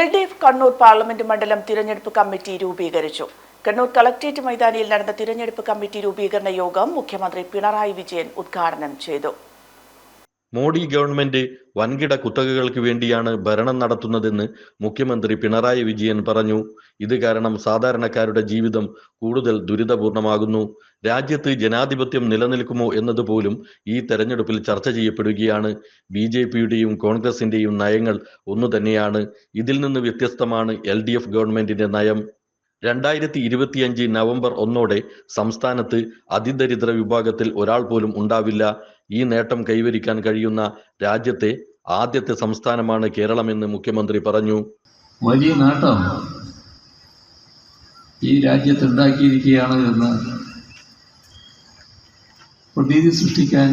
L D F Kannur parliament മണ്ഡലം തിരഞ്ഞെടുപ്പ് committee രൂപീകരിച്ചു. കണ്ണൂർ കളക്ട്രേറ്റ് മൈതാനിയിൽ നടന്ന തിരഞ്ഞെടുപ്പ് കമ്മിറ്റി രൂപീകരണ യോഗം മുഖ്യമന്ത്രി പിണറായി വിജയൻ ഉദ്ഘാടനം ചെയ്തു. മോഡി ഗവൺമെന്റ് വൻകിട കുത്തകകൾക്ക് വേണ്ടിയാണ് ഭരണം നടത്തുന്നതെന്ന് മുഖ്യമന്ത്രി പിണറായി വിജയൻ പറഞ്ഞു. ഇത് കാരണം സാധാരണക്കാരുടെ ജീവിതം കൂടുതൽ ദുരിതപൂർണമാകുന്നു. രാജ്യത്ത് ജനാധിപത്യം നിലനിൽക്കുമോ എന്നതുപോലും ഈ തെരഞ്ഞെടുപ്പിൽ ചർച്ച ചെയ്യപ്പെടുകയാണ്. ബി ജെ പിയുടെയും കോൺഗ്രസിന്റെയും നയങ്ങൾ ഒന്നു തന്നെയാണ് ഇതിൽ നിന്ന് വ്യത്യസ്തമാണ് എൽ ഡി എഫ് ഗവൺമെന്റിന്റെ നയം. രണ്ടായിരത്തി ഇരുപത്തിയഞ്ച് നവംബർ ഒന്നോടെ സംസ്ഥാനത്ത് അതിദരിദ്ര വിഭാഗത്തിൽ ഒരാൾ പോലും ഉണ്ടാവില്ല. ഈ നേട്ടം കൈവരിക്കാൻ കഴിയുന്ന രാജ്യത്തെ ആദ്യത്തെ സംസ്ഥാനമാണ് കേരളമെന്ന് മുഖ്യമന്ത്രി പറഞ്ഞു. വലിയ നേട്ടം ഈ രാജ്യത്ത് ഉണ്ടാക്കിയിരിക്കുകയാണ് എന്ന് പ്രതീതി സൃഷ്ടിക്കാൻ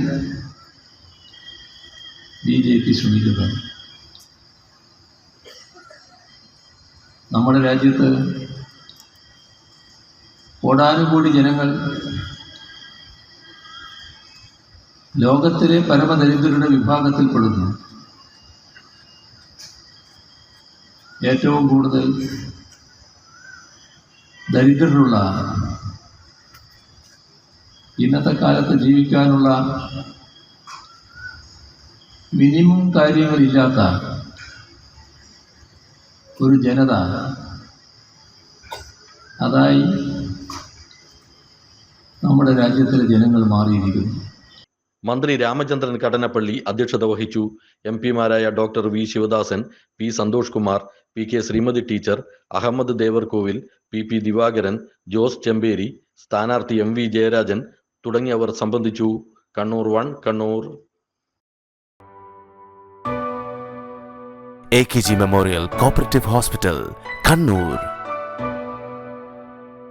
ബി ജെ പി ശ്രമിക്കുന്നത് നമ്മുടെ രാജ്യത്ത് കോടാനുകൂടി ജനങ്ങൾ ലോകത്തിലെ പരമദരിദ്രരുടെ വിഭാഗത്തിൽപ്പെടുന്നു ഏറ്റവും കൂടുതൽ ദരിദ്രരുള്ള ഇന്നത്തെ കാലത്ത് ജീവിക്കാനുള്ള മിനിമം കാര്യങ്ങളില്ലാത്ത ഒരു ജനത അതായി നമ്മുടെ രാജ്യത്തിലെ ജനങ്ങൾ മാറിയിരിക്കുന്നു. മന്ത്രി രാമചന്ദ്രൻ കടനപ്പള്ളി അധ്യക്ഷത വഹിച്ചു. M പിമാരായ doctor V Sivadasan P Santhosh Kumar P K Sreemathi teacher Ahammad Devarkovil P P Divakaran Jose Chemperi സ്ഥാനാർത്ഥി എം വി ജയരാജൻ തുടങ്ങിയവർ സംബന്ധിച്ചു. Kannur one Kannur. A K G memorial cooperative hospital Kannur.